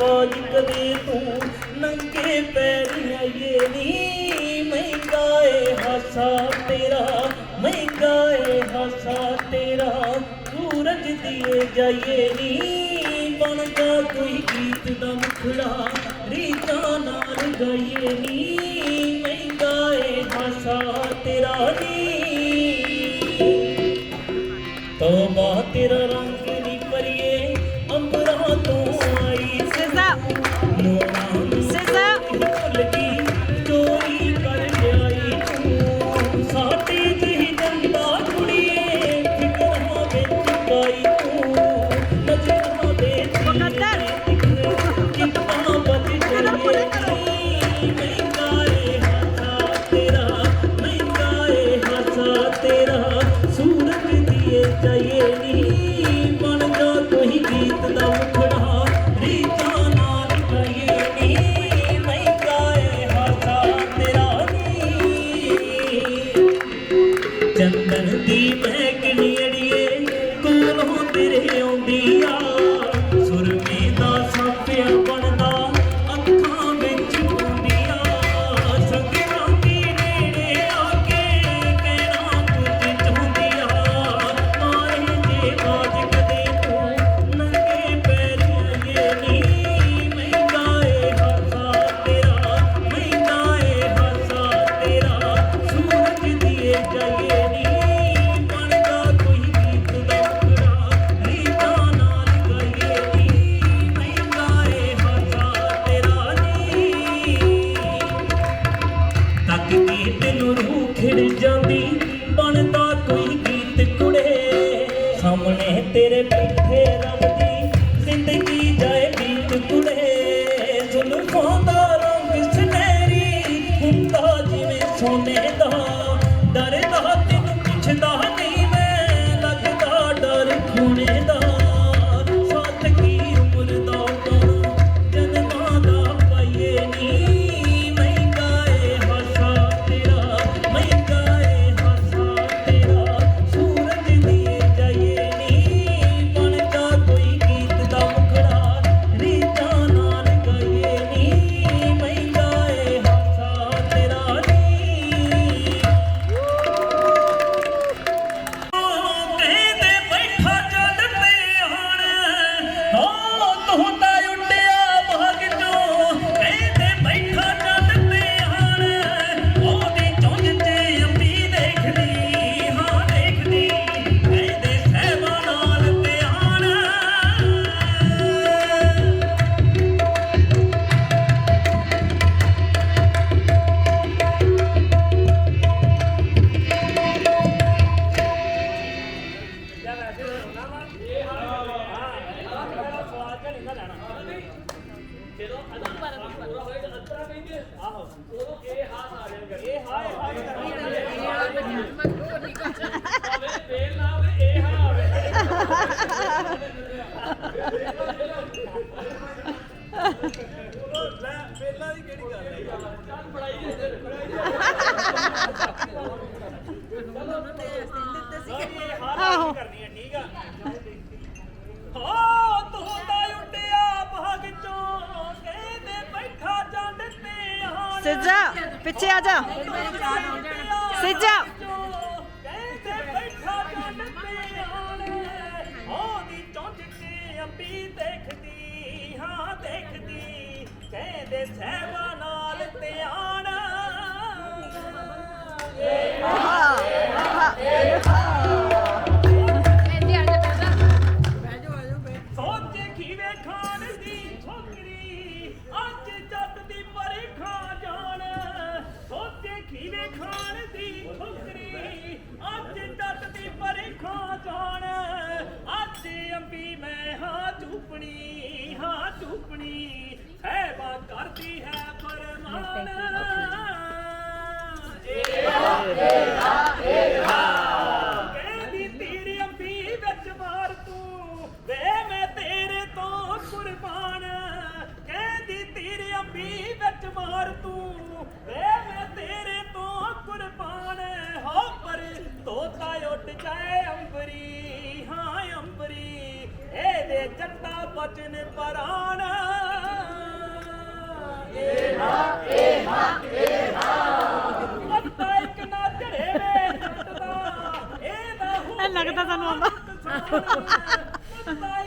ਮਾਲਿਕ ਦੇ ਤੂੰ ਨੰਗੇ ਪੈਰ ਆਏ ਨੀ। ਮੈਂ ਗਾਏ ਹਾਸਾ ਤੇਰਾ, ਮੈਂ ਗਾਏ ਹਾਸਾ ਤੇਰਾ। ਸੂਰਜ ਦੀਏ ਜਾਈਏ ਨੀ। ਬਣ ਜਾ ਕੋਈ ਗੀਤ ਦਾ ਮੁਖੜਾ ਰੀਤਾਂ ਨਾਲ ਗਾਏ ਨੀ। ਮੈਂ ਗਾਏ ਹਾਸਾ ਤੇਰਾ ਨੀ। ਜਦੋਂ ਅਦਲ ਬਾਰੇ ਪੂਰਾ ਹੋਏਗਾ ਅੰਤਰਾ ਕਹਿੰਦੇ ਆਹੋ ਉਦੋਂ ਇਹ ਹਾਸ ਆ ਜਾਣਗੇ ਇਹ ਹਾਏ ਹਾਏ ਕਰਨੀ ਆ ਜਾ। ਸਿੱਜਾ ਦੇਖਦੀ ਹਾਂ ਦੇਖਦੀ ਕਹਿੰਦੇ ਸਹਿਬਾ ਬਚਨ ਪਰਾਨ। ਪੱਤਾ ਇੱਕ ਨਾ ਝੜੇ ਵੇ ਜੱਟ ਦਾ ਇਹ ਲੱਗਦਾ ਸਾਨੂੰ ਆਉਂਦਾ। ਪੱਤਾ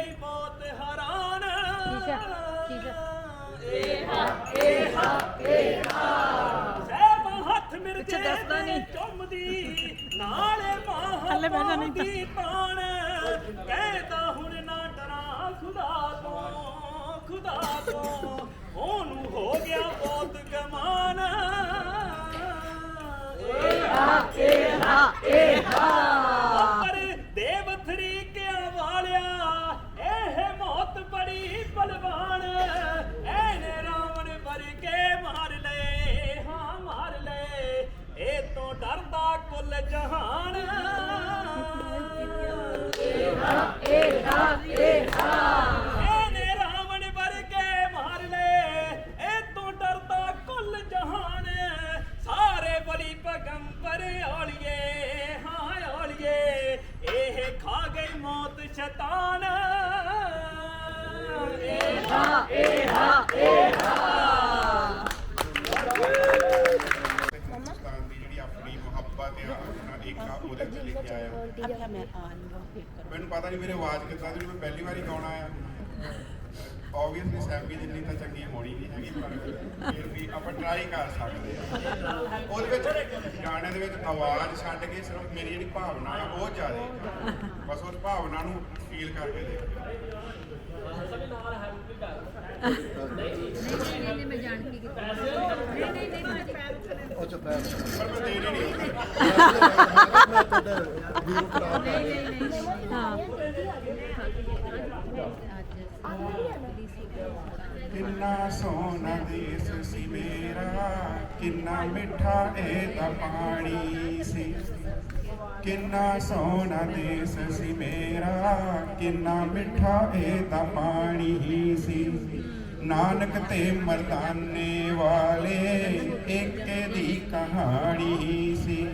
ਹੋ ਗਈ ਸਹਿਬਾ ਹੱਥ ਦੱਸਦਾ ਨਹੀਂ। ਚੁੰਮਦੀ ਨਾਲੇ ਬਾਹਾਂ ਥੱਲੇ ਬਹਿ ਜਾ ਨਹੀਂ ਤਾਂ। ਪਾਉਂਦੀ ਤਾਣ ਕਹਿੰਦਾ ਹੁਣ ਨਾ ਡਰਾਂ ਖੁਦਾ ਤੋਂ ਖੁਦਾ ਤੋਂ। ਉਹਨੂੰ ਹੋ ਗਿਆ ਬਹੁਤ ਗਮਾਨ। ਡਰਦਾ ਕੁੱਲ ਜਹਾਨ। ਮੇਰੇ ਆਵਾਜ਼ ਕਿੱਦਾਂ ਦੀ? ਮੈਂ ਪਹਿਲੀ ਵਾਰੀ ਗਾਉਣਾ ਆ ਆਬਵੀਅਸਲੀ ਸੈਮੀ ਜਿੰਨੀ ਤਾਂ ਚੰਗੀ ਹੋਣੀ ਨਹੀਂ ਹੈਗੀ ਪਰ ਫਿਰ ਵੀ ਆਪਾਂ ਟਰਾਈ ਕਰ ਸਕਦੇ ਆ ਉਹਦੇ ਵਿੱਚ ਗਾਣੇ ਦੇ ਵਿੱਚ ਆਵਾਜ਼ ਛੱਡ ਕੇ ਸਿਰਫ ਮੇਰੀ ਜਿਹੜੀ ਭਾਵਨਾ ਆ ਉਹ ਜ਼ਿਆਦਾ ਬਸ ਉਸ ਭਾਵਨਾ ਨੂੰ ਫੀਲ ਕਰਕੇ ਦੇਖੋ। ਉਹ ਚ ਪੈ ਪਰ ਮੈਂ ਦੇਣੀ ਨਹੀਂ। ਮੈਂ ਤੁਹਾਡਾ ਵੀਡੀਓ ਕਰਾ ਕਿੰਨਾ ਸੋਹਣਾ ਦੇਸ ਸੀ ਮੇਰਾ, ਕਿੰਨਾ ਮਿੱਠਾ ਇਹ ਇਹਦਾ ਪਾਣੀ ਸੀ। ਕਿੰਨਾ ਸੋਹਣਾ ਦੇਸ ਸੀ ਮੇਰਾ, ਕਿੰਨਾ ਮਿੱਠਾ ਇਹ ਇਹਦਾ ਪਾਣੀ ਸੀ। ਨਾਨਕ ਤੇ ਮਰਦਾਨੇ ਵਾਲੇ ਇੱਕ ਦੀ ਕਹਾਣੀ ਸੀ।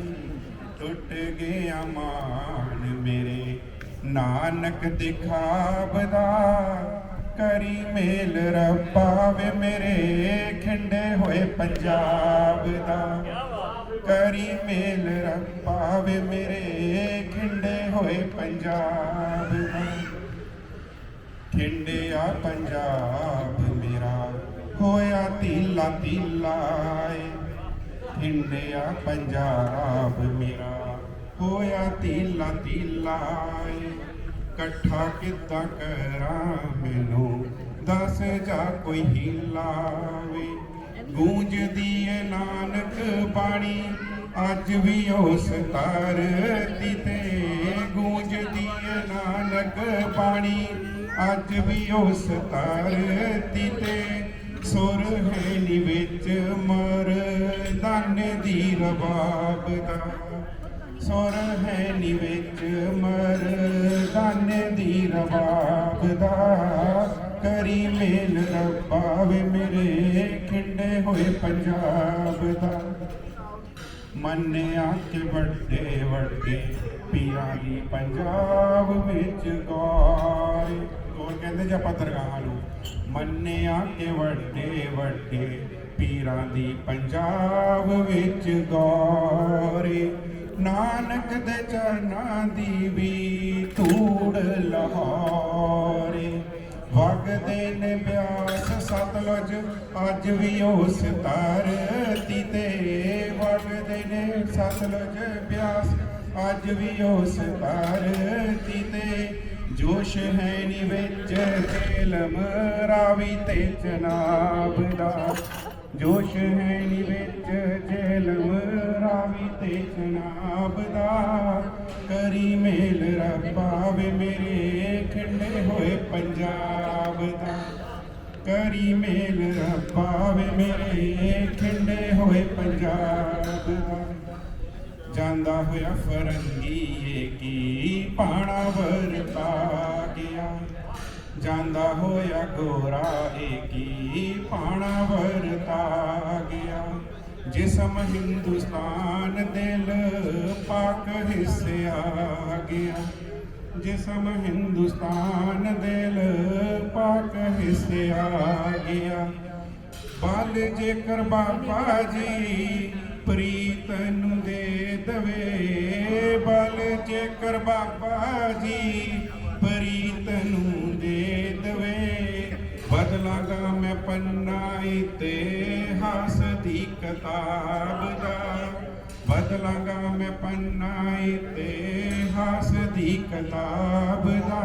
ਟੁੱਟ ਗਿਆ ਮਾਨ ਮੇਰੇ, ਨਾਨਕ ਦਿਖਾਵਦਾ। ਕਰੀ ਮੇਲ ਰੱਬਾ ਵੇ ਮੇਰੇ ਖਿੰਡੇ ਹੋਏ ਪੰਜਾਬ ਦਾ। ਕਰੀ ਮੇਲ ਰੱਬਾ ਵੇ ਮੇਰੇ ਖਿੰਡੇ ਹੋਏ ਪੰਜਾਬ ਦਾ। ਖਿੰਡਿਆ ਪੰਜਾਬ ਮੇਰਾ, ਹੋਇਆ ਤੀਲਾ ਤੀਲਾ ਏ। ਖਿੰਡਿਆ ਪੰਜਾਬ ਮੇਰਾ, ਹੋਇਆ ਤੀਲਾ ਤੀਲਾ ਏ। ਇਕੱਠਾ ਕਿੱਦਾਂ ਕਰਾਂ ਮੈਨੂੰ। ਦੱਸ ਜਾ ਕੋਈ ਹੀਲਾ ਗੂੰਜਦੀ ਏ ਨਾਨਕ ਬਾਣੀ, ਅੱਜ ਵੀ ਉਸ ਧਰਤੀ ਤੇ। ਗੂੰਜਦੀ ਏ ਨਾਨਕ ਬਾਣੀ, ਅੱਜ ਵੀ ਉਸ ਧਰਤੀ ਤੇ। ਸੁਰ ਹੈ ਨੀ ਵਿੱਚ ਮਰਦਾਨੇ ਦੀ ਰਬਾਬ ਦਾ। ਸੁਰ ਹੈ ਨੀ ਵਿੱਚ ਮਰਦਾਨੇ ਮਰਦਾਨੇ ਦੀ ਰਬਾਬ ਦਾ ਕਰੀ ਮੇਲ ਰੱਬਾ ਵੇ ਮੇਰੇ ਖਿੰਡੇ ਹੋਏ ਪੰਜਾਬ ਦਾ। ਮੰਨਿਆ ਕਿ ਵੱਡੇ ਵੱਡੇ ਪੀਰਾਂ ਦੀ ਪੰਜਾਬ ਵਿੱਚ ਗੌਰ। ਗੌਰ ਕਹਿੰਦੇ ਜੇ ਆਪਾਂ ਦਰਗਾਹਾਂ ਨੂੰ, ਮੰਨਿਆ ਕਿ ਵੱਡੇ ਵੱਡੇ ਪੀਰਾਂ ਦੀ ਪੰਜਾਬ ਵਿੱਚ ਗੌਰ ਨਾਨਕ ਦੇ ਚਰਨਾਂ ਦੀ ਵੀ ਧੂੜ ਲਾਹੌਰੇ। ਵਗਦੇ ਨੇ ਬਿਆਸ ਸਤਲੁਜ, ਅੱਜ ਵੀ ਉਸ ਧਰਤੀ ਤੇ। ਵਗਦੇ ਨੇ ਸਤਲੁਜ, ਬਿਆਸ, ਅੱਜ ਵੀ ਉਸ ਧਰਤੀ ਤੇ। ਜੋਸ਼ ਹੈ ਨੀ ਵਿੱਚ ਜੇਲਮ ਰਾਵੀ ਤੇ ਜਨਾਬ ਦਾ। ਜੋਸ਼ ਹੈ ਨੀ ਵਿੱਚ ਜੇਲਮ ਰਾਵੀ ਤੇ ਜਨਾਬ ਦਾ, ਕਰੀ ਮੇਲ ਰੱਬਾ ਵੇ ਮੇਰੇ ਖਿੰਡੇ ਹੋਏ ਪੰਜਾਬ ਦਾ। ਕਰੀ ਮੇਲ ਰੱਬਾ ਵੇ ਮੇਰੇ ਖਿੰਡੇ ਹੋਏ ਪੰਜਾਬ ਦਾ। ਜਾਂਦਾ ਹੋਇਆ ਫਰੰਗੀ ਏ ਕੀ ਪਾਣਾ ਵਰਤਾ ਜਾਂਦਾ ਹੋਇਆ ਗੋਰਾ ਏ ਪਾਣਾ ਵਰਤਾ ਗਿਆ? ਜਿਸਮ ਹਿੰਦੁਸਤਾਨ ਦਿਲ ਪਾਕ ਹਿੱਸਿਆ ਗਿਆ। ਜਿਸਮ ਹਿੰਦੁਸਤਾਨ ਦਿਲ ਪਾਕ ਹਿੱਸਿਆ ਗਿਆ। ਬਲ ਜੇਕਰ ਬਾਬਾ ਜੀ ਪ੍ਰੀਤ ਨੂੰ ਦੇ ਦਵੇ, ਬਲ ਜੇਕਰ ਬਾਬਾ ਜੀ ਪ੍ਰੀਤ ਨੂੰ ਦੇ ਦਵੇ। ਬਦਲਾਂਗਾ ਮੈਂ ਪੰਨਾ ਇਤਿਹਾਸ ਦੀ ਕਿਤਾਬ ਦਾ। ਬਦਲਾਂਗਾ ਮੈਂ ਪੰਨਾ ਇਤਿਹਾਸ ਦੀ ਕਿਤਾਬ ਦਾ।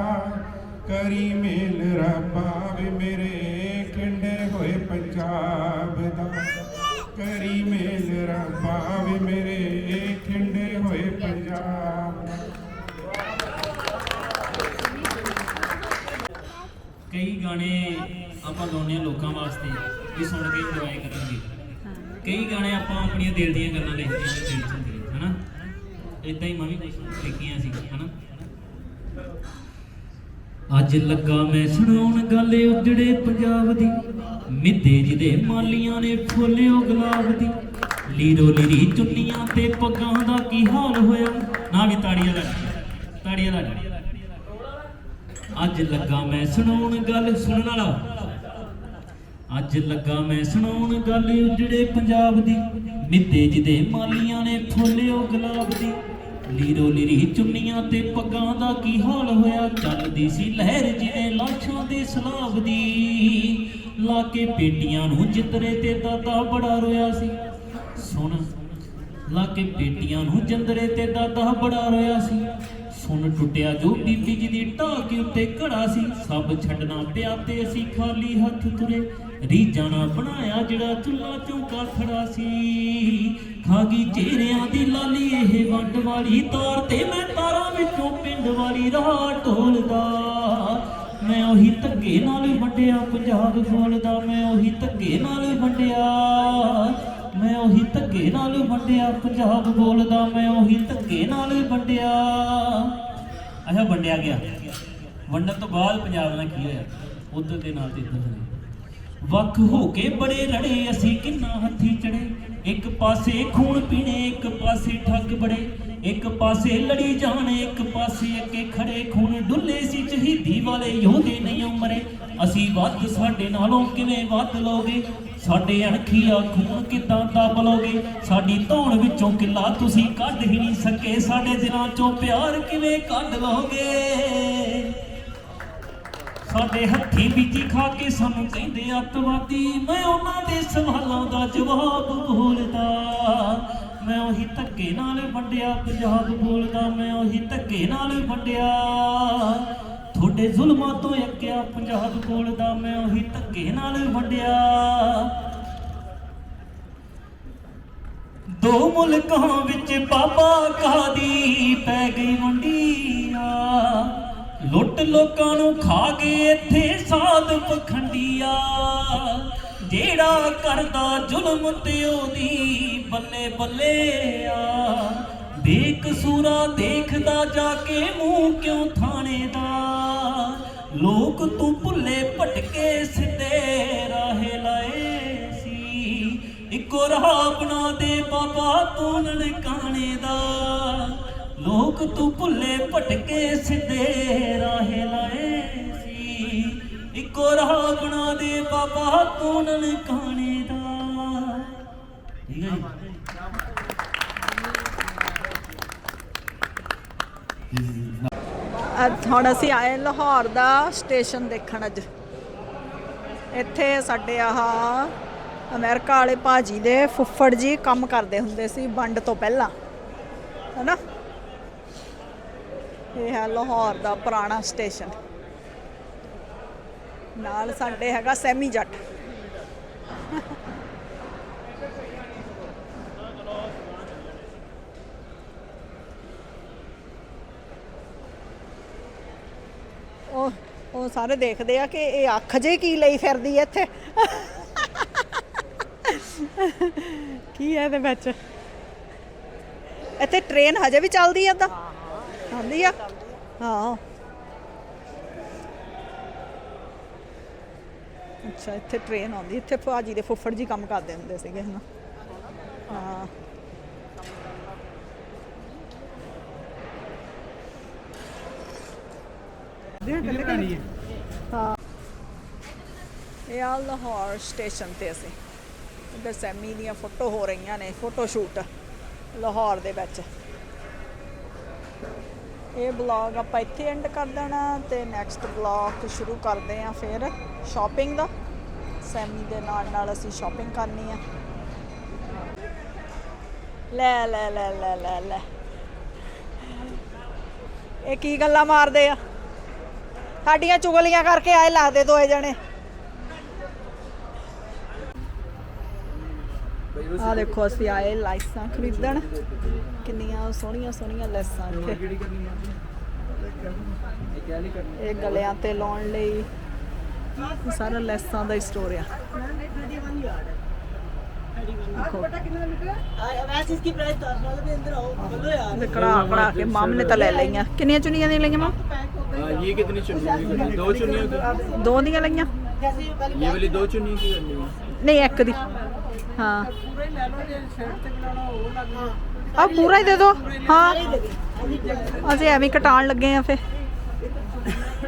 ਕਰੀ ਮੇਲ ਰੱਬਾ ਵੇ ਮੇਰੇ ਖਿੰਡੇ ਹੋਏ ਪੰਜਾਬ ਦਾ। ਕਰੀ ਮੇਲ ਰੱਬਾ ਵੇ ਮੇਰੇ ਖਿੰਡੇ ਹੋਏ ਪੰਜਾਬ ਦਾ ਕਈ ਗਾਣੇ ਆਪਾਂ ਗਾਉਂਦੇ ਆ ਲੋਕਾਂ ਵਾਸਤੇ ਵੀ ਸੁਣ ਕੇ ਇੰਜੋਏ ਕਰਨਗੇ ਕਈ ਗਾਣੇ ਆਪਾਂ ਆਪਣੀਆਂ ਦਿਲ ਦੀਆਂ ਗੱਲਾਂ ਲਿਖਦੇ ਹਾਂ ਦਿਲ ਚ ਹੁੰਦੀਆਂ ਹਨਾ? ਇਦਾਂ ਹੀ ਮੈਂ ਵੀ ਕੁਝ ਲਿਖੀਆਂ ਸੀ ਹਨਾ? ਅੱਜ ਲੱਗਾ ਮੈਂ ਸੁਣਾਉਣ ਗੱਲ ਉਜੜੇ ਪੰਜਾਬ ਦੀ। ਮਿੱਦੇ ਜਿਹਦੇ ਮਾਲੀਆਂ ਨੇ ਫੁੱਲਿਓ ਗੁਲਾਬ ਦੀ। ਲੀਰੋ ਲੀਰੀ ਚੁੰਨੀਆਂ ਤੇ ਪੱਗਾਂ ਦਾ ਕੀ ਹਾਲ ਹੋਇਆ? ਨਾ ਵੀ ਤਾੜੀਆਂ ਲੱਗ ਤਾੜੀਆਂ ਲੱਗ ਅੱਜ ਲੱਗਾ ਮੈਂ ਸੁਣਾਉਣ ਗੱਲ, ਸੁਣਨ ਵਾਲਾ। ਅੱਜ ਲੱਗਾ ਮੈਂ ਸੁਣਾਉਣ ਗੱਲ ਉਜੜੇ ਪੰਜਾਬ ਦੀ ਮਿੱਦੇ ਜਿਹਦੇ ਮਾਲੀਆਂ ਨੇ ਫੁੱਲਿਓ ਗੁਲਾਬ ਦੀ। ਲੀਰੋ ਲੀਰੀ ਚੁੰਨੀਆਂ ਤੇ ਪੱਗਾਂ ਦਾ ਕੀ ਹਾਲ ਹੋਇਆ? ਚੱਲਦੀ ਸੀ ਲਹਿਰ ਜਿਵੇਂ ਲਾਸ਼ਾਂ ਦੇ ਸਲਾਬ ਦੀ। ਲਾ ਕੇ ਪੇਟੀਆਂ ਨੂੰ ਜਿੰਦਰੇ ਤੇ ਦਾਦਾ ਬੜਾ ਰੋਇਆ ਸੀ। ਸੁਣ, ਲਾ ਕੇ ਪੇਟੀਆਂ ਨੂੰ ਜਿੰਦਰੇ ਤੇ ਦਾਦਾ ਬੜਾ ਰੋਇਆ ਸੀ। ਸੁਣ ਟੁੱਟਿਆ, ਜੋ ਬੀਬੀ ਜੀ ਦੀ ਢਾਹ ਉੱਤੇ ਘੜਾ ਸੀ, ਸਭ ਛੱਡਣਾ ਪਿਆ ਤੇ ਅਸੀਂ ਖਾਲੀ ਹੱਥ ਤੁਰੇ। ਰੀਜਾਂ ਬਣਾਇਆ ਜਿਹੜਾ ਚੁੱਲਾ ਚੌਂਕਾ ਖੜਾ ਸੀ। ਖਾ ਚਿਹਰਿਆਂ ਦੀ ਲਾਲੀ, ਇਹ ਵੰਡ ਵਾਲੀ ਤਾਰ ਤੇ ਮੈਂ ਤਾਰਾਂ ਵਿੱਚੋਂ ਪਿੰਡ ਵਾਲੀ ਰਾਹ ਢੋਲਦਾ। ਮੈਂ ਉਹੀ ਧੱਗੇ ਨਾਲ ਵੰਡਿਆ, ਪੰਜਾਬ ਬੋਲਦਾ ਮੈਂ ਉਹੀ ਧੱਗੇ ਨਾਲ ਵੰਡਿਆ। ਮੈਂ ਉਹੀ ਧੱਗੇ ਨਾਲ ਵੰਡਿਆ, ਪੰਜਾਬ ਬੋਲਦਾ ਮੈਂ ਉਹੀ ਧੱਗੇ ਨਾਲ ਵੰਡਿਆ। ਅੱਛਾ ਵੰਡਿਆ ਗਿਆ। ਵੰਡਣ ਤੋਂ ਬਾਅਦ ਪੰਜਾਬ ਨਾਲ ਕੀ ਹੋਇਆ? ਉਧਰ ਦੇ ਨਾਲ ਤੇ ਇੱਧਰ ਦੇ ਵੱਖ ਹੋ ਕੇ ਬੜੇ ਰੜੇ, ਅਸੀਂ ਕਿੰਨਾ ਹੱਥੀ ਚੜੇ। ਇੱਕ ਪਾਸੇ ਖੂਨ ਪੀਣੇ, ਇੱਕ ਪਾਸੇ ਠੱਗ ਬੜੇ। ਇੱਕ ਪਾਸੇ ਲੜੀ ਜਾਣ ਇੱਕ ਪਾਸੇ ਅੱਗੇ ਖੜੇ ਖੂਨ ਡੁੱਲੇ ਸੀ, ਸ਼ਹੀਦੀ ਵਾਲੇ ਯੋਧੇ ਨਹੀਂ ਮਰੇ ਅਸੀਂ ਵੱਧ, ਸਾਡੇ ਨਾਲੋਂ ਕਿਵੇਂ ਵੱਧ ਲੋਗੇ? ਸਾਡੇ ਅਣਖੀਆ ਖੂਨ ਕਿਦਾਂ ਦੱਬ ਲੋਗੇ? ਸਾਡੀ ਧੌਣ ਵਿੱਚੋਂ ਕਿੱਲਾ ਤੁਸੀਂ ਕੱਢ ਹੀ ਨਹੀਂ ਸਕੇ। ਸਾਡੇ ਦਿਲਾਂ ਚੋਂ ਪਿਆਰ ਕਿਵੇਂ ਕੱਢ ਲੋਗੇ? ਸਾਡੇ ਹੱਥੀ ਬੀਜੀ ਖਾ ਕੇ ਸਾਨੂੰ ਕਹਿੰਦੇ ਅੱਤਵਾਦੀ ਮੈਂ ਉਹਨਾਂ ਦੇ ਸਵਾਲਾਂ ਦਾ ਜਵਾਬ ਬੋਲਦਾ। ਮੈਂ ਉਹੀ ਧੱਕੇ ਨਾਲ ਵੰਡਿਆ, ਪੰਜਾਬ ਬੋਲਦਾ ਮੈਂ ਉਹੀ ਧੱਕੇ ਨਾਲ ਵੰਡਿਆ। ਤੁਹਾਡੇ ਜ਼ੁਲਮਾਂ ਤੋਂ ਅੱਕਿਆ, ਪੰਜਾਬ ਬੋਲਦਾ ਮੈਂ ਉਹੀ ਧੱਕੇ ਨਾਲ ਵੰਡਿਆ। ਦੋ ਮੁਲਕਾਂ ਵਿੱਚ ਬਾਬਾ ਕਾਦੀ ਪੈ ਗਈ ਮੰਡੀਆਂ ਲੁੱਟ ਲੋਕਾਂ ਨੂੰ ਖਾ ਗਏ ਇੱਥੇ ਸਾਧ ਪਖੰਡੀਆ। ਜਿਹੜਾ ਕਰਦਾ ਜ਼ੁਲਮ ਤੇ ਉਹਦੀ ਬੱਲੇ ਬੱਲੇ ਆ। ਦੇਖ ਸੂਰਾ ਦੇਖਦਾ ਜਾ ਕੇ ਮੂੰਹ ਕਿਉਂ ਥਾਣੇ ਦਾ ਲੋਕ ਤੂੰ ਭੁੱਲੇ ਭਟਕੇ ਸਿੱਧੇ ਰਾਹੇ ਲਾਏ ਸੀ। ਇੱਕੋ ਰਾਹ ਬਣਾ ਦੇ ਬਾਬਾ ਤੂੰ ਨਨਕਾਣੇ ਦਾ ਲੋਕ ਤੂੰ ਭੁੱਲੇ ਭਟਕੇ ਸਿੱਧੇ ਰਾਹੇ ਲਾਏ ਇੱਕੋ ਰਾਹ ਦੇ ਬਾਬਾ, ਤੂੰ ਨਨਕਾਣੇ ਦਾ। ਠੀਕ ਹੈ ਜੀ? ਅੱਜ ਹੁਣ ਅਸੀਂ ਆਏ ਲਾਹੌਰ ਦਾ ਸਟੇਸ਼ਨ ਦੇਖਣ ਅੱਜ। ਇੱਥੇ ਸਾਡੇ ਆਹ ਅਮਰੀਕਾ ਵਾਲੇ ਭਾਜੀ ਦੇ ਫੁੱਫੜ ਜੀ ਕੰਮ ਕਰਦੇ ਹੁੰਦੇ ਸੀ ਵੰਡ ਤੋਂ ਪਹਿਲਾਂ, ਹੈਨਾ? ਇਹ ਹੈ ਲਾਹੌਰ ਦਾ ਪੁਰਾਣਾ ਸਟੇਸ਼ਨ। ਨਾਲ ਸਾਡੇ ਹੈਗਾ ਸੈਮੀ ਜੱਟ। ਉਹ ਉਹ ਸਾਰੇ ਦੇਖਦੇ ਆ ਕਿ ਇਹ ਅੱਖ ਜੇ ਕੀ ਲਈ ਫਿਰਦੀ ਐ ਇੱਥੇ? ਕੀ ਹੈ ਇਹਦੇ ਵਿੱਚ? ਇੱਥੇ ਟ੍ਰੇਨ ਹਜੇ ਵੀ ਚੱਲਦੀ ਆ ਤਾਂ? ਆਉਂਦੀ ਆ? ਹਾਂ। ਅੱਛਾ ਇੱਥੇ ਟ੍ਰੇਨ ਆਉਂਦੀ ਇੱਥੇ ਭਾਜੀ ਦੇ ਫੁੱਫੜ ਜੀ ਕੰਮ ਕਰਦੇ ਹੁੰਦੇ ਸੀਗੇ ਹਨਾ? ਹਾਂ। ਹਾਂ। ਇਹ ਆ ਲਾਹੌਰ ਸਟੇਸ਼ਨ ਤੇ ਅਸੀਂ। ਇੱਧਰ ਸੈਮੀ ਦੀਆਂ ਫੋਟੋ ਹੋ ਰਹੀਆਂ ਨੇ ਫੋਟੋ ਸ਼ੂਟ ਲਾਹੌਰ ਦੇ ਵਿੱਚ। ਇਹ ਬਲੌਗ ਆਪਾਂ ਇੱਥੇ ਐਂਡ ਕਰ ਦੇਣਾ ਤੇ ਨੈਕਸਟ ਬਲੌਗ ਸ਼ੁਰੂ ਕਰਦੇ ਆ ਫਿਰ ਸ਼ਾਪਿੰਗ ਦਾ। ਸੈਮੀ ਦੇ ਨਾਲ ਨਾਲ ਅਸੀਂ ਸ਼ਾਪਿੰਗ ਕਰਨੀ ਆ। ਲੈ ਲੈ ਲੈ ਲੈ ਲੈ ਲੈ। ਇਹ ਕੀ ਗੱਲਾਂ ਮਾਰਦੇ ਆ? ਸਾਡੀਆਂ ਚੁਗਲੀਆਂ ਕਰਕੇ ਆਏ ਲੱਗਦੇ ਦੋਏ ਜਣੇ। ਆ ਦੇਖੋ ਅਸੀਂ ਆਏ ਲਾਈਸਾਂ ਖਰੀਦਣ। ਕਿੰਨੀਆਂ ਸੋਹਣੀਆਂ ਸੋਹਣੀਆਂ ਲੈਸਾਂ ਇੱਥੇ। ਇਹ ਗਲਿਆਂ ਤੇ ਲਾਉਣ ਲਈ। ਇਹ ਸਾਰਾ ਲੈਸਾਂ ਦਾ ਹੀ ਸਟੋਰ ਆ ਦੇਖੋ वैसे इसकी प्राइस तो आसमान के अंदर आओ बोलो यार ਤੇ ਕੜਾ ਕੜਾ ਕੇ ਮਾਮ ਨੇ ਤਾਂ ਲੈ ਲਈਆਂ ਕਿੰਨੀਆਂ ਚੁੰਨੀਆਂ ਦੀਆਂ ਲਈਆਂ ਮਾਮ हाँ, ये कितनी चुन्नी होगी? दो चुन्नियों की ਦੋ ਦੀਆਂ ਲਈਆਂ जैसे ये पहले ये वाली दो चुन्नी की करनी है ਨਹੀਂ ਇੱਕ ਦੀ ਹਾਂ पूरा ही ले लो जे शर्ट तक लाना वो लग ਆ ਪੂਰਾ ਹੀ ਦੇ ਦਿਓ ਹਾਂ ਅਸੀਂ ਐਵੇਂ ਹੀ ਕਟਾਣ ਲੱਗੇ ਆ ਫੇ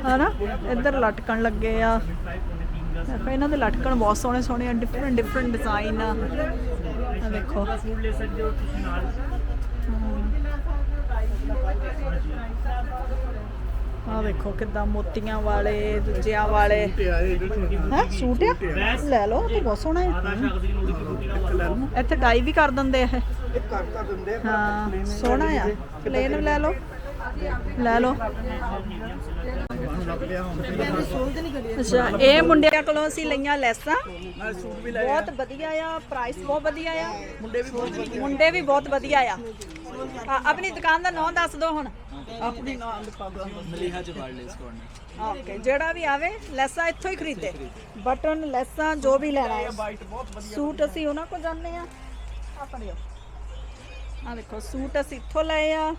ਹਨਾ? ਇੱਧਰ ਲਟਕਣ ਲੱਗੇ ਆ। ਦੇਖੋ, ਇਹਨਾਂ ਦੇ ਲਟਕਣ ਬਹੁਤ ਸੋਹਣੇ ਸੋਹਣੇ ਆ ਡਿਫਰੈਂਟ ਡਿਫਰੈਂਟ ਡਿਜ਼ਾਈਨ ਆ। ਆ ਦੇਖੋ। ਆ ਦੇਖੋ ਕਿੱਦਾਂ ਮੋਤੀਆਂ ਵਾਲੇ, ਦੂਜਿਆਂ ਵਾਲੇ। ਹੈ? ਸੂਟ ਆ? ਲੈ ਲਓ, ਇਹ ਬਹੁਤ ਸੋਹਣਾ ਹੈ। ਇੱਥੇ ਡਾਈ ਵੀ ਕਰ ਦਿੰਦੇ ਆ ਇਹ। ਹਾਂ, ਸੋਹਣਾ ਆ। ਪਲੇਨ ਲੈ ਲਓ। ਲੈ ਲਓ। ਅੱਛਾ ਇਹ ਮੁੰਡਿਆਂ ਕੋਲੋਂ ਅਸੀਂ ਲਈਆਂ ਲੈਸਾਂ। ਬਹੁਤ ਵਧੀਆ ਆ ਪ੍ਰਾਈਸ ਬਹੁਤ ਵਧੀਆ ਆ। ਮੁੰਡੇ ਵੀ ਬਹੁਤ ਵਧੀਆ। ਮੁੰਡੇ ਵੀ ਬਹੁਤ ਵਧੀਆ ਆ। ਆਪਣੀ ਦੁਕਾਨ ਦਾ ਨਾਮ ਦੱਸ ਦਿਓ ਹੁਣ। ਆਪਣੀ ਨਾਮ ਮਲੀਹਾ ਜਵਾੜਲੇ ਇਸ ਕੋਣ ਜਿਹੜਾ ਵੀ ਆਵੇ ਲੈਸਾਂ ਇੱਥੋਂ ਹੀ ਖਰੀਦੇ। ਬਟਨ ਲੈਸਾਂ ਜੋ ਵੀ ਲੈਣਾ ਹੈ। ਸੂਟ ਅਸੀਂ ਉਹਨਾਂ ਕੋਲ ਜਾਂਦੇ ਆ ਆ ਆ ਦੇਖੋ ਸੂਟ ਅਸੀਂ ਇੱਥੋਂ ਲਏ ਆ।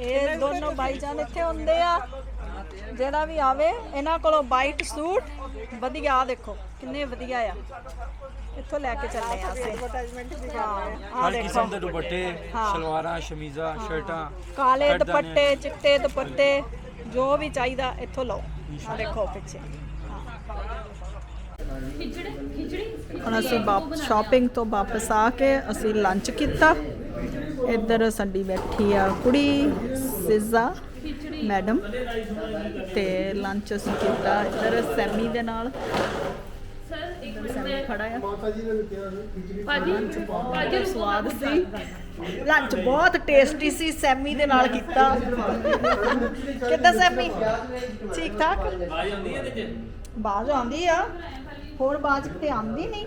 ਇਹ ਦੋਨੋਂ ਭਾਈਜਾਨ ਇੱਥੇ ਹੁੰਦੇ ਆ। ਜਿਹੜਾ ਵੀ ਆਵੇ ਇਹਨਾਂ ਕੋਲੋਂ ਵਾਈਟ ਸੂਟ ਵਧੀਆ ਦੇਖੋ ਕਿੰਨੇ ਵਧੀਆ ਆ। ਇੱਥੋਂ ਲੈ ਕੇ ਚੱਲੇ ਆ ਅਸੀਂ। ਹਰ ਕਿਸਮ ਦੇ ਦੁਪੱਟੇ ਸਲਵਾਰਾਂ ਸ਼ਮੀਜ਼ਾਂ ਸ਼ਰਟਾਂ ਕਾਲੇ ਕਟਦਾਨੇ। ਦੁਪੱਟੇ ਚਿੱਟੇ ਦੁਪੱਟੇ ਜੋ ਵੀ ਚਾਹੀਦਾ ਇੱਥੋਂ ਲਓ। ਆ ਦੇਖੋ ਪਿੱਛੇ। ਹੁਣ ਅਸੀਂ ਸ਼ਾਪਿੰਗ ਤੋਂ ਵਾਪਸ ਆ ਕੇ ਅਸੀਂ ਲੰਚ ਕੀਤਾ। ਇੱਧਰ ਸਾਡੀ ਬੈਠੀ ਆ ਕੁੜੀ ਸਿਜ਼ਾ ਮੈਡਮ ਤੇ ਲੰਚ ਅਸੀਂ ਕੀਤਾ ਇੱਧਰ ਸੈਮੀ ਦੇ ਨਾਲ। ਇੱਧਰ ਸੈਮੀ ਖੜਾ ਆ। ਭਾਜੀ ਭਾਜੀ ਸਵਾਦ ਸੀ। ਲੰਚ ਬਹੁਤ ਟੇਸਟੀ ਸੀ ਸੈਮੀ ਦੇ ਨਾਲ ਕੀਤਾ। ਕਿੱਦਾਂ ਸੈਮੀ? ਠੀਕ ਠਾਕ? ਬਾਜ ਆਉਂਦੀ ਹੈ ਤੇ ਬਾਜ ਆਉਂਦੀ ਆ। ਹੋਰ ਬਾਜ ਕਿਤੇ ਆਉਂਦੀ ਨਹੀਂ?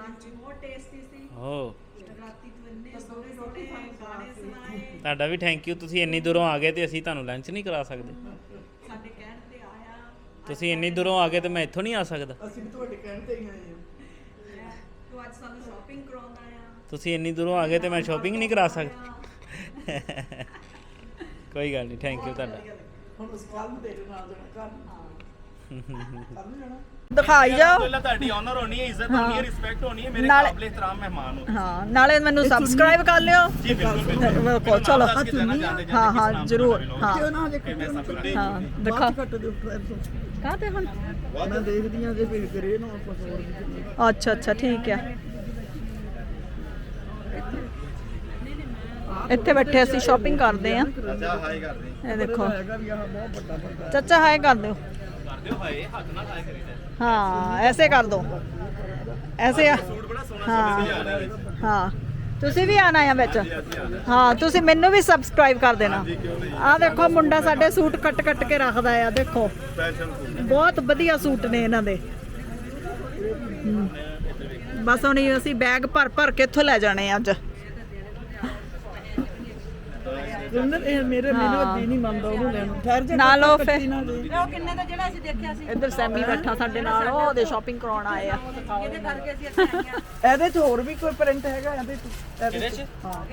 ਲੰਚ ਬਹੁਤ ਟੇਸਟੀ ਸੀ। ਹੋ ਰਾਤੀ ਤੂੰ ਇੰਨੇ ਸੋਹਣੇ ਸੋਹਣੇ ਗਾਣੇ ਸੁਣਾਏ। ਤੁਹਾਡਾ ਵੀ ਥੈਂਕ ਯੂ ਤੁਸੀਂ ਇੰਨੀ ਦੂਰੋਂ ਆ ਗਏ ਤੇ ਅਸੀਂ ਤੁਹਾਨੂੰ ਲੰਚ ਨਹੀਂ ਕਰਾ ਸਕਦੇ। ਸਾਡੇ ਕਹਿਣ ਤੇ ਆਇਆ ਤੁਸੀਂ ਇੰਨੀ ਦੂਰੋਂ ਆ ਗਏ ਤੇ ਮੈਂ ਇੱਥੋਂ ਨਹੀਂ ਆ ਸਕਦਾ। ਤੂੰ ਅੱਜ ਸਾਨੂੰ ਸ਼ਾਪਿੰਗ ਕਰਾਉਣ ਆਇਆ। ਤੁਸੀਂ ਇੰਨੀ ਦੂਰੋਂ ਆ ਗਏ ਤੇ ਮੈਂ ਸ਼ਾਪਿੰਗ ਨਹੀਂ ਕਰਾ ਸਕਦਾ। ਕੋਈ ਗੱਲ ਨਹੀਂ ਥੈਂਕ ਯੂ ਤੁਹਾਡਾ। ਦਿਖਾਈ ਜਾਓ। ਪਹਿਲਾਂ ਤੁਹਾਡੀ ਆਨਰ ਹੋਣੀ ਹੈ ਇੱਜ਼ਤ ਹੋਣੀ ਹੈ ਰਿਸਪੈਕਟ ਹੋਣੀ ਹੈ ਮੇਰੇ ਨਾਲੇ- ਕਾਬਲੇ ਇhtਰਾਮ ਮਹਿਮਾਨ ਹੋ। ਹਾਂ ਨਾਲੇ ਮੈਨੂੰ ਸਬਸਕ੍ਰਾਈਬ ਕਰ ਲਿਓ। ਜੀ ਬਿਲਕੁਲ ਚਲੋ। ਕੇ ਹਾਂ ਕਿ ਹਾਂ ਜ਼ਰੂਰ। ਹਾਂ। ਹਾਂ ਦਿਖਾ। ਕਾਹਤੇ ਹੁਣ? ਮੈਂ ਦੇਖਦੀ ਆ ਜੇ ਫਿਰ ਕਰੇ ਨਾ ਆਪਾਂ ਹੋਰ ਅੱਛਾ ਅੱਛਾ ਠੀਕ ਹੈ। ਇੱਥੇ ਬੈਠੇ ਅਸੀਂ ਸ਼ਾਪਿੰਗ ਕਰਦੇ ਆ ਅੱਛਾ ਹਾਈ ਕਰਦੇ। ਇਹ ਦੇਖੋ। ਹੈਗਾ ਵੀ ਆਹ ਬਹੁਤ ਵੱਡਾ ਵੱਡਾ ਚਾਚਾ ਹਾਏ ਕਰ ਦਿਓ। ਕਰ ਦਿਓ ਹਾਏ ਹੱਥ ਨਾਲ ਹਾਏ ਕਰੀਦਾ ਹਾਂ, ਐਸੇ ਕਰ ਦੋ। ਐਸੇ ਆ। ਹਾਂ ਹਾਂ। ਤੁਸੀਂ ਵੀ ਆਣਾ ਆ ਵਿੱਚ? ਹਾਂ, ਤੁਸੀਂ ਮੈਨੂੰ ਵੀ ਸਬਸਕ੍ਰਾਈਬ ਕਰ ਦੇਣਾ। ਆ ਦੇਖੋ, ਮੁੰਡਾ ਸਾਡੇ ਸੂਟ ਕੱਟ ਕੱਟ ਕੇ ਰੱਖਦਾ ਆ, ਦੇਖੋ। ਬਹੁਤ ਵਧੀਆ ਸੂਟ ਨੇ ਇਹਨਾਂ ਦੇ। ਬਸ ਹੁਣ ਅਸੀਂ ਬੈਗ ਭਰ ਭਰ ਕੇ ਇੱਥੋਂ ਲੈ ਜਾਣੇ ਆ ਅੱਜ। ਜਨਰਲ ਇਹ ਮੇਰੇ ਮੈਨੂੰ ਜੀ ਨਹੀਂ ਮੰਨਦਾ ਉਹਨੂੰ ਲੈਣ ਨੂੰ। ਠਹਿਰ ਜਾ ਨਾ ਲਓ ਫੇ ਨਾ ਦੇ। ਉਹ ਕਿੰਨੇ ਦਾ ਜਿਹੜਾ ਅਸੀਂ ਦੇਖਿਆ ਸੀ। ਇੱਧਰ ਸੈਮੀ ਬੈਠਾ ਸਾਡੇ ਨਾਲ ਉਹ ਉਹਦੇ ਸ਼ਾਪਿੰਗ ਕਰਾਉਣ ਆਏ ਆ। ਇਹਦੇ ਕਰਕੇ ਅਸੀਂ ਇੱਥੇ ਆਈਆਂ ਇਹਦੇ ਚ ਹੋਰ ਵੀ ਕੋਈ ਪ੍ਰਿੰਟ ਹੈਗਾ? ਇਹਦੇ ਚ ਇਹਦੇ ਚ ਹਾਂ।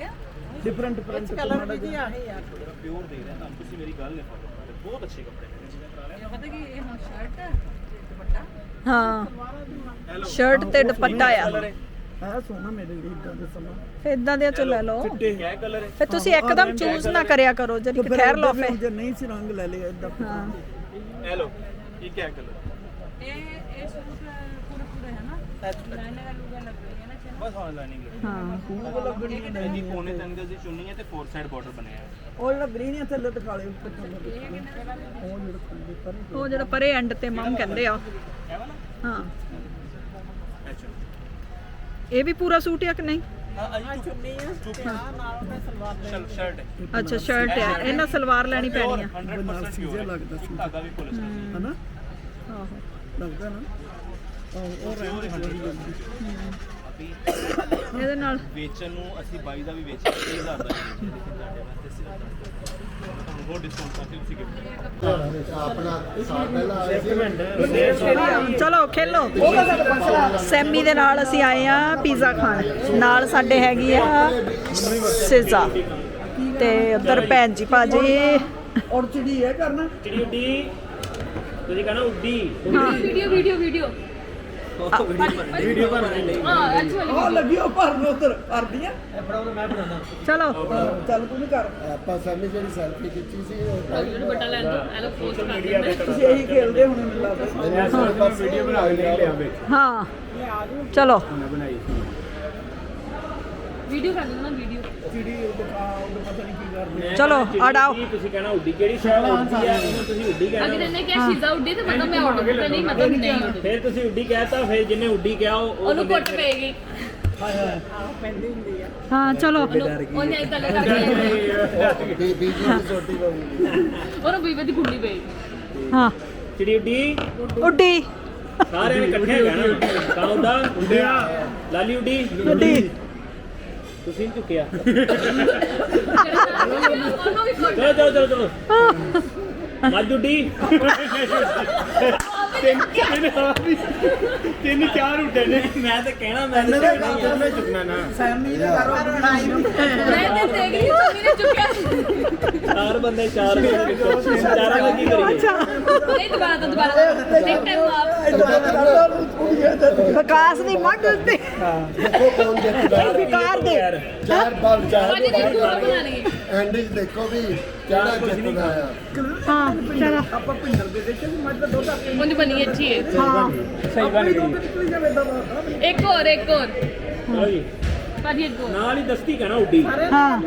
ਡਿਫਰੈਂਟ ਪ੍ਰਿੰਟ ਕਲਰ ਵੀ ਜੀ ਆਹੇ ਆ। ਪਿਓਰ ਦੇ ਰਿਹਾ ਤੁਹਾਨੂੰ ਤੁਸੀਂ ਮੇਰੀ ਗੱਲ ਨਹੀਂ ਫੋਲੋ ਬਹੁਤ ਅੱਛੇ ਕੱਪੜੇ ਨੇ ਜਿਹਨੇ ਕਰਾ ਲਿਆ ਪਤਾ ਕੀ ਇਹ ਹੁਣ ਸ਼ਰਟ ਦੁਪੱਟਾ। ਹਾਂ। ਸ਼ਰਟ ਤੇ ਦੁਪੱਟਾ ਆ। ਆ ਸੋਹਣਾ ਮੇਰੇ ਲਈ ਇਦਾਂ ਦੇ ਸਮਾਂ। ਫੇ ਇਦਾਂ ਦੇ ਚ ਲੈ ਲਓ। ਕਿਆ ਕਲਰ ਹੈ? ਫੇ ਤੁਸੀਂ ਇੱਕਦਮ ਚੂਜ਼ ਨਾ ਕਰਿਆ ਕਰੋ ਜਰੀ ਫਿਰ ਠਹਿਰ ਲਓ ਏਦਾਂ ਫੇ ਵੀ ਜੇ ਨਹੀਂ ਸੀ ਰੰਗ ਲੈ ਲਿਆ ਇਦਾਂ ਹਾਂ। ਇਹ ਲੋ ਇਹ ਕਿਆ ਕਲਰ ਇਹ ਇਹ ਸੂਟ ਪੂਰਾ ਪੂਰਾ ਹੈ ਨਾ? ਲਾਈਨ ਲਗਾ ਲੂਗਾ ਲੱਗ ਰਹੀ ਹੈ ਨਾ ਬਸ ਹਾਂ ਲਾਈਨਿੰਗ ਹਾਂ। ਉਹ ਲੱਗਣੀ ਹੈ। ਜੀ ਕੋਨੇ ਤੰਗ ਦੀ ਚੁੰਨੀ ਹੈ ਤੇ ਫੋਰ ਸਾਈਡ ਬਾਰਡਰ ਬਣਿਆ ਹੈ। ਉਹ ਜਿਹੜਾ ਗ੍ਰੀਨ ਹੈ ਥੱਲੇ ਲਿਓ। ਥੱਲੇ ਦਿਖਾ ਲਿਓ। ਉਹ ਜਿਹੜਾ ਪਰ ਜਿਹੜਾ ਪਰੇ ਐਂਡ ਤੇ ਮਮ ਕਹਿੰਦੇ ਆ। ਹਾਂ। ਅੱਛਾ। ਇਹ ਵੀ ਪੂਰਾ ਸੂਟ ਆ ਕਿ ਨਹੀਂ? ਹਾਂ ਹੈ ਸ਼ਰਟ ਹੈ ਅੱਛਾ ਸ਼ਰਟ ਆ। ਇਹਨਾਂ ਸਲਵਾਰ ਲੈਣੀ ਪੈਣੀ ਆ। 100% ਸੀਜ਼ੇ ਪਿਓਰ ਲੱਗਦਾ ਸੀ ਧਾਗਾ ਵੀ ਪੁਲਿਸ ਹਨਾ? ਆਹੋ। ਲੱਗਦਾ ਨਾ? ਆਹੋ, ਉਹ ਰਹਿਣ ਦੇ। ਜਿਹੜੀ ਲੱਗਦੀ ਇਹਦੇ ਨਾਲ? ਵੇਚਣ ਨੂੰ ਅਸੀਂ 22 ਦਾ ਵੀ ਵੇਚਦੇ 3000 ਦਾ ਵੀ ਵੇਚਦੇ ਲੇਕਿਨ ਤੁਹਾਡੇ ਵਾਸਤੇ ਸਿਰਫ ਤੁਹਾਨੂੰ ਹੋਰ ਡਿਸਕਾਊਂਟ ਕਰਕੇ ਤੁਸੀਂ ਗਿਫਟ ਆਪਣਾ ਸਾਲ ਪਹਿਲਾਂ ਆਏ ਸੀ। ਚਲੋ ਖੇਲੋ। ਸੈਮੀ ਦੇ ਨਾਲ ਅਸੀਂ ਆਏ ਆ ਪੀਜ਼ਾ ਖਾਣ। ਨਾਲ ਸਾਡੇ ਹੈਗੀ ਆ ਸਿਜ਼ਾ। ਤੇ ਉਧਰ ਭੈਣ ਜੀ ਭਾਜੀ। ਔਰ ਚਿੜੀ ਇਹ ਕਰਨਾ? ਚਿੜੀ ਉੱਡੀ। ਤੁਸੀਂ ਕਹਣਾ ਉੱਡੀ। Video video video. ਵੀਡੀਓ ਬਣ ਰਹੀ ਹਾਂ। ਐਕਚੁਅਲੀ ਉਹ ਲੱਗੀ ਉਹ ਭਰਨ ਉਧਰ ਭਰਦੀਆਂ ਚਲੋ। ਚੱਲ ਤੂੰ ਕਰ। ਆਪਾਂ ਸਾਹਮਣੇ ਜਿਹੜੀ ਸੈਲਫੀ ਖਿੱਚੀ ਸੀ ਉਹ ਦੁਪੱਟਾ ਲੈਣ ਦੋ ਐਲੋ ਪੋਸਟ ਕਰ ਦਿੰਦੇ ਤੁਸੀਂ ਇਹੀ ਖੇਲਦੇ ਹੁਣ ਮੈਨੂੰ ਲੱਗਦਾ। ਵੀਡੀਓ ਬਣਾ ਕੇ ਲਿਆ ਹਾਂ। ਚਲੋ। ਵੀਡੀਓ ਕਰ ਦਿੰਦੇ ਨਾ ਵੀਡੀਓ। ਚਿੜੀ ਉਹ ਦਿਖਾ ਉਹ ਪਤਾ ਨਹੀਂ ਕੀ ਕਰਦੇ ਚਲੋ ਅੜਾਓ ਤੁਸੀਂ ਕਹਣਾ ਉੱਡੀ ਕਿਹੜੀ ਸ਼ਾਇਦ ਉੱਡੀ ਆ? ਇਹਨੂੰ ਤੁਸੀਂ ਉੱਡੀ ਕਹਿਣਾ। ਅਗਰ ਇਹਨੇ ਕਿਹਾ ਸ਼ੀਜ਼ਾ ਉੱਡੀ ਤੇ ਮਤਲਬ ਮੈਂ ਆਰਡਰ ਕਰਦਾ ਨਹੀਂ ਮਤਲਬ ਨਹੀਂ ਉੱਡੀ। ਫਿਰ ਤੁਸੀਂ ਉੱਡੀ ਕਹਿਤਾ ਫਿਰ ਜਿੰਨੇ ਉੱਡੀ ਕਿਹਾ ਉਹ ਉਹ ਉਹਨੂੰ ਕੁੱਟ ਪਏਗੀ। ਹਾਂ ਚਲੋ। ਉਹਨੇ ਇਦਾਂ ਕਰਕੇ ਬੀਬੀ ਛੋਟੀ ਉਹਨੂੰ ਬੀਬੇ ਦੀ ਗੁੱਲੀ ਪਏਗੀ। ਹਾਂ। ਚਿੜੀ ਉੱਡੀ? ਉੱਡੀ। ਸਾਰਿਆਂ ਨੇ ਇਕੱਠੇ ਕਹਿਣਾ। ਤਾਂ ਉੱਡਾ। ਉੱਡਿਆ ਲਾਲੀ ਉੱਡੀ? ਉੱਡੀ। ਤੁਸੀਂ ਨੀ ਝੁਕਿਆ। ਉਹਨੂੰ ਵੀ ਕੁੱਟ ਚਲੋ। ਚਲੋ ਚਲੋ। ਚਲੋ ਉੱਡੀ ਤਿੰਨ ਤਿੰਨ ਚਾਰ ਉੱਡੇ ਨੇ। ਮੈਂ ਤਾਂ ਕਹਿਣਾ ਮੈਂ ਤਾਂ ਕਹਿਣਾ ਹੀ ਆ। ਚੁੱਕਣਾ ਨਾ। ਸੈਮੀ ਦੇ ਘਰੋਂ ਲੜਾਈ ਨੂੰ ਮੈਂ ਤੇ ਦੇਗੀ ਚੁੰਨੀ ਨੇ ਚੁੱਕਿਆ। ਚਾਰ ਬੰਦੇ ਚਾਰ ਬੰਦੇ। ਚਾਰਾਂ ਦਾ ਕੀ ਕਰੀਏ? ਨਹੀਂ ਦੁਬਾਰਾ ਤੋਂ ਦੁਬਾਰਾ ਇੱਕ ਟਾਈਮ ਆਪ ਵਿਕਾਸ ਦੀ ਮੰਗ ਉੱਤੇ। ਦੇਖੋ ਕੌਣ ਜਿੱਤਦਾ ਵਿਕਾਰ ਦੇ। ਚਾਰ ਬਾਲ ਚਾਰ ਦੀ ਐਂਡ ਵਿੱਚ ਦੇਖੋ ਵੀ ਹਾਂ ਚਲੋ ਆਪਾਂ ਪਿੰਡਰ ਦੇ ਦੇਖੇ ਸੀ ਮੱਝ ਦਾ ਦੁੱਧ ਆਪੇ ਉਂਝ ਬਣੀ ਅੱਛੀ ਹੈ ਹਾਂ ਆਪੇ ਦੁੱਧ ਨਿਕਲੀ ਜਾਵੇ ਦਾ ਬਾਤ ਇੱਕ ਹੋਰ ਇੱਕ ਹੋਰ ਚਲੋ ਜੀ ਭਾਜੀ ਇੱਕ ਹੋਰ ਨਾਲ ਹੀ ਦਸਤੀ ਕਹਿਣਾ ਉੱਡੀ ਹਾਂ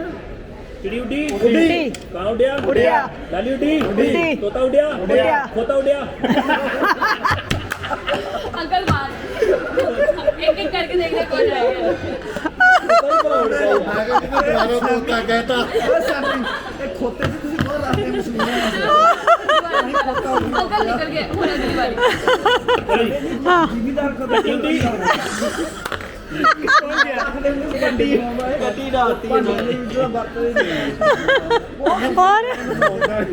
ਚਿੜੀ ਉੱਡੀ ਉੱਡੀ ਕਾਂ ਉੱਡਿਆ ਉੱਡਿਆ ਲਾਲੀ ਉੱਡੀ ਉੱਡੀ ਤੋਤਾ ਉੱਡਿਆ ਉੱਡਿਆ। ਖੋਤਾ ਉੱਡਿਆ ਅੰਕਲ ਬਾਤ ਇੱਕ ਇੱਕ ਕਰਕੇ ਦੇਖਦੇ ਕੌਣ ਆਏਗਾ ਮੈਂ ਕਿਹਾ ਕਿਤੇ ਦੁਬਾਰਾ ਬੋਲਤਾ ਕਹਿਤਾ ਓਏ ਸਾਡੀ ਇਹ ਖੋਤੇ ਚ ਤੁਸੀਂ ਬਹੁਤ ਰਾਤੇ ਮਸ਼ਹੂਰ ਹੈ ਅੰਕਲ ਨਿਕਲ ਗਏ ਹੁਣ ਅਗਲੀ ਵਾਰੀ ਜ਼ਿਮੀਦਾਰ ਕੋ ਜਲਦੀ ਗੱਡੀ ਗੱਡੀ ਰਾਤੀ ਜੋ ਵਰਤਦੇ ਨਹੀਂ ਹੋਰ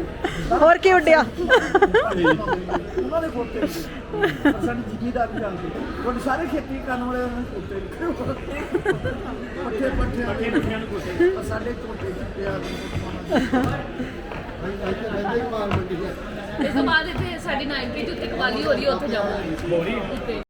ਹੋਰ ਕੀ ਉੱਡਿਆ? ਉਹਨਾਂ ਦੇ ਖੋਤੇ ਪਰ ਸਾਡੀ ਜ਼ਿਮੀਦਾਰ ਨਹੀਂ ਜਾਂਦੇ ਉਹ ਸਾਰੇ ਖੇਤੀ ਕਰਨ ਵਾਲੇ ਉਹਨਾਂ ਦੇ ਖੋਤੇ ਪੱਠੇ ਪੱਠੇ ਪੱਠੇ ਪੱਠਿਆਂ ਨੂੰ ਖੋਤੇ ਪਰ ਸਾਡੇ ਝੋਟੇ ਚ ਪਿਆ ਰਹਿੰਦੇ ਹੀ ਮਾਰ ਮੰਡੀ ਹੈ ਇਸ ਤੋਂ ਬਾਅਦ ਇੱਥੇ ਸਾਡੀ 90 ਦੇ ਉੱਤੇ ਕਵਾਲੀ ਹੋ ਰਹੀ ਹੈ ਉੱਥੇ ਜਾਵਾਂਗੇ